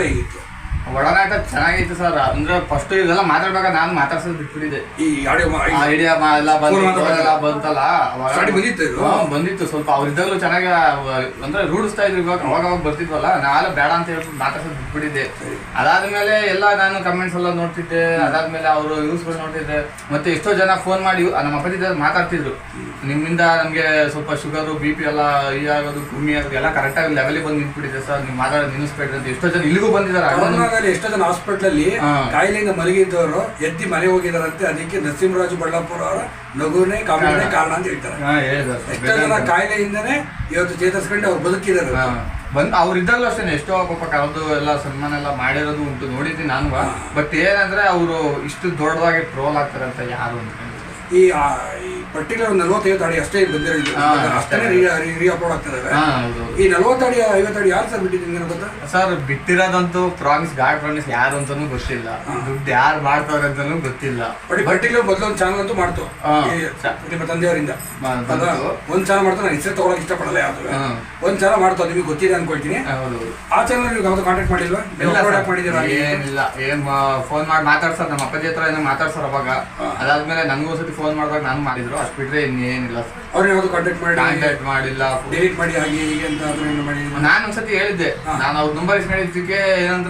ಹೇಗಿತ್ತು ಒಡನಾಟ ಚೆನ್ನಾಗಿತ್ತು ಸರ್. ಅಂದ್ರೆ ಫಸ್ಟ್ ಇದೆಲ್ಲ ಮಾತಾಡ್ಬೇಕಾದ್ರೆ ನಾನು ಮಾತಾಡ್ಸೋದು ಬಿಟ್ಬಿಟ್ಟಿದೆ ಈ ಆಡಿಯೋ ಐಡಿಯಾ ಎಲ್ಲ ಬಂದು Phone ಮಾತಾಡ್ಬೇಕಾದ್ರೆ? ಬಂತಲ್ಲ ಬಂದಿತ್ತು ಬಂದಿತ್ತು. ಸ್ವಲ್ಪ ಅವ್ರಿದ್ದಾಗಲೂ ಚೆನ್ನಾಗಿ ಅಂದ್ರೆ ರೂಢಿಸ್ತಾ ಇದ್ರು ಇವಾಗ ಅವಾಗ ಅವಾಗ ಬರ್ತಿದ್ವಲ್ಲ ನಾನು ಬೇಡ ಅಂತ ಹೇಳ್ಬಿಟ್ಟು ಮಾತಾಡ್ಸೋದು ಬಿಟ್ಬಿಟ್ಟಿದ್ದೆ. ಅದಾದ್ಮೇಲೆ ಎಲ್ಲ ನಾನು ಕಮೆಂಟ್ಸ್ ಎಲ್ಲ ನೋಡ್ತಿದ್ದೆ. ಅದಾದ್ಮೇಲೆ ಅವರು ಯೂಸ್ಗಳು ನೋಡ್ತಿದ್ದೆ. ಮತ್ತೆ ಎಷ್ಟೋ ಜನ ಫೋನ್ ಮಾಡಿ ನಮ್ಮ ಅಪ್ಪಾಜಿ ಮಾತಾಡ್ತಿದ್ರು. ನಿಮ್ಮಿಂದ ನಮ್ಗೆ ಸ್ವಲ್ಪ ಶುಗರ್ ಬಿ ಪಿ ಎಲ್ಲ ಈ ಆಗೋದು ಭೂಮಿ ಆಗೋದು ಎಲ್ಲ ಕರೆಕ್ಟಾಗಿ ಲೆವೆಲಿಗೆ ಬಂದು ನಿಂತ್ಬಿಟ್ಟಿದೆ ಸರ್. ನೀವು ಮಾತಾಡೋದು ನಿಲ್ಲಿಸ್ಬೇಡ್ರಿ ಅಂತ ಎಷ್ಟೋ ಜನ ಇಲ್ಲಿಗೂ ಬಂದಿದ್ದಾರೆ. ಕೊರೋನಾದಲ್ಲಿ ಎಷ್ಟೋ ಜನ ಹಾಸ್ಪಿಟಲ್ ಅಲ್ಲಿ ಹಾ. ಕಾಯಿಲೆಯಿಂದ ಮಲಗಿದ್ದವರು ಎತ್ತಿ ಮನೆ ಹೋಗಿದಾರಂತೆ. ಅದಕ್ಕೆ ನರಸಿಂಹರಾಜು ಬಳ್ಳಾಪುರ ಅವರ ನಗುನೇ ಕಾಮಿಡಿನೇ ಕಾರಣ ಅಂತ ಹೇಳ್ತಾರೆ. ಎಷ್ಟೋ ಜನ ಕಾಯಿಲೆಯಿಂದನೇ ಇವತ್ತು ಚೇತರಿಸ್ಕೊಂಡು ಅವ್ರು ಬದುಕಿದ್ದಾರೆ. ಬಂದ್ ಅವ್ರು ಇದ್ದಾಗಲೂ ಅಷ್ಟೇ ಎಷ್ಟೋ ಪಾಪ ಕರೆದು ಎಲ್ಲ ಸನ್ಮಾನ ಎಲ್ಲ ಮಾಡಿರೋದು ಉಂಟು ನೋಡಿದ್ದೀನಿ ನಾನು. ಬಟ್ ಏನಂದ್ರೆ ಅವರು ಇಷ್ಟು ದೊಡ್ಡದಾಗಿ ಟ್ರೋಲ್ ಆಗ್ತಾರೆ ಅಂತ ಯಾರು ಅನ್ಕೊಂಡಿಲ್ಲ. ಈ ಆ, ಈ ಪರ್ಟಿಕ್ಯುಲರ್ ನಲ್ವತ್ತೈವತ್ತು ಅಡಿ ಅಷ್ಟೇ ಬಂದಿರೋದು. ಅಷ್ಟೇ ರೀ ಅಪ್ಲೋಡ್ ಆಗ್ತಿದಾವೆ. ಹೌದು ಈ ನಲ್ವತ್ತು ಅಡಿ ಐವತ್ತು ಅಡಿ ಯಾರು ಸರ್ ಬಿಟ್ಟಿದ್ದೀನಿ ಗೊತ್ತಾ? ಸರ್ ಬಿಟ್ಟಿರೋದಂತೂ ಪ್ರಾಮಿಸ್ ಗಾಡ್ ಪ್ರಾಮಿಸ್ ಯಾರು ಅಂತಾನೂ ಗೊತ್ತಿಲ್ಲ. ದುಡ್ಡು ಯಾರು ಮಾಡ್ತಾವ್ರೆ ಅಂತಾನೂ ಗೊತ್ತಿಲ್ಲ. ಬಟ್ ಪರ್ಟಿಕ್ಯುಲರ್ ಮೊದಲು ಒಂದು ಚಾನಲ್ ಅಂತೂ ಮಾಡ್ತು. ನಿಮ್ಮ ತಂದೆಯವರಿಂದ. ಒಂದು ಚಾನಲ್ ಮಾಡ್ತಾ ನಾನು ಹೆಸರು ತಗೊಳಕ್ ಇಷ್ಟಪಡಲ್ಲ ಯಾವ್ದು. ಒಂದು ಚಾನಲ್ ಮಾಡ್ತಾ ನಿಮಗೆ ಗೊತ್ತಿದೆ ಅನ್ಕೊಳ್ತೀನಿ. ಹೌದು ಆ ಚಾನಲ್ ನೀವು ಯಾವ್ದು ಕಾಂಟ್ಯಾಕ್ಟ್ ಮಾಡಿಲ್ವಾ? ಮಾಡಿದಿರಾ ಏನಿಲ್ಲ. ಏನ್ ಫೋನ್ ಮಾಡಿ ಮಾತಾಡ್ಸರ್ ನಮ್ಮ ಅಪ್ಪಾಜಿ ಹತ್ರ ಏನೋ ಮಾತಾಡ್ಸರ್ ಅವಾಗ. ಅದಾದ್ಮೇಲೆ ನನಗೂ ಸತಿ ಫೋನ್ ಮಾಡಿದಾಗ ನಾನು ಮಾಡಿದ್ರು. ಅಷ್ಟು ಬಿಟ್ರೆ ಇನ್ನೇನಿಲ್ಲ. ಅವ್ರು ಯಾವ್ದು ಕಾಂಟ್ಯಾಕ್ಟ್ ಮಾಡಿ ಕಾಂಟ್ಯಾಕ್ಟ್ ಮಾಡಿಲ್ಲ. ಡಿಲೀಟ್ ಮಾಡಿ ಹಾಗೆ ಹೀಗೆ ಅಂತ ಅದನ್ನ ಮಾಡಿ? ನಾನು ಒಂದ್ಸತಿ ಹೇಳಿದ್ದೆ. ನಾನು ಅವ್ರ ನಂಬರ್ ಇಸ್ಕೊಂಡಿದ್ದಕ್ಕೆ ಏನಂದ್ರೆ